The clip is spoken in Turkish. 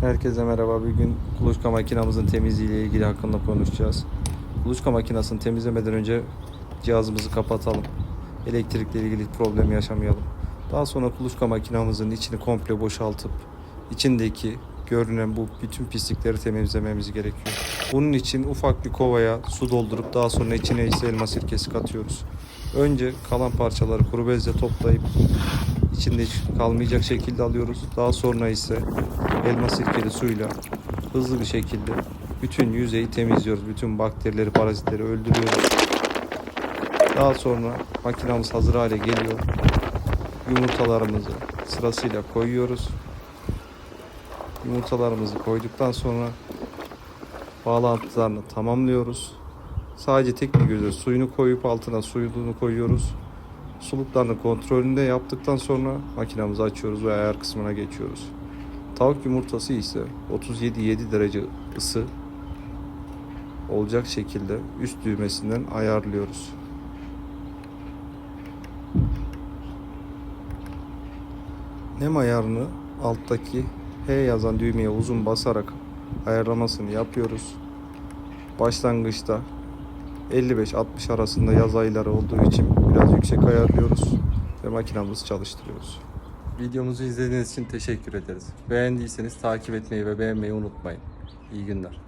Herkese merhaba. Bugün kuluçka makinamızın temizliği ile ilgili hakkında konuşacağız. Kuluçka makinasını temizlemeden önce cihazımızı kapatalım. Elektrikle ilgili problem yaşamayalım. Daha sonra kuluçka makinamızın içini komple boşaltıp içindeki görünen bu bütün pislikleri temizlememiz gerekiyor. Bunun için ufak bir kovaya su doldurup daha sonra içine ise elma sirkesi katıyoruz. Önce kalan parçaları kuru bezle toplayıp içinde hiç kalmayacak şekilde alıyoruz. Daha sonra ise elma sirkeli suyla hızlı bir şekilde bütün yüzeyi temizliyoruz. Bütün bakterileri, parazitleri öldürüyoruz. Daha sonra makinamız hazır hale geliyor. Yumurtalarımızı sırasıyla koyuyoruz. Yumurtalarımızı koyduktan sonra bağlantılarını tamamlıyoruz. Sadece tek bir göze suyunu koyup altına suyunu koyuyoruz. Suluklarını kontrolünde yaptıktan sonra makinamızı açıyoruz ve ayar kısmına geçiyoruz. Tavuk yumurtası ise 37-7 derece ısı olacak şekilde üst düğmesinden ayarlıyoruz. Nem ayarını alttaki H yazan düğmeye uzun basarak ayarlamasını yapıyoruz. Başlangıçta 55-60 arasında yaz ayları olduğu için biraz yüksek ayarlıyoruz ve makinamızı çalıştırıyoruz. Videomuzu izlediğiniz için teşekkür ederiz. Beğendiyseniz takip etmeyi ve beğenmeyi unutmayın. İyi günler.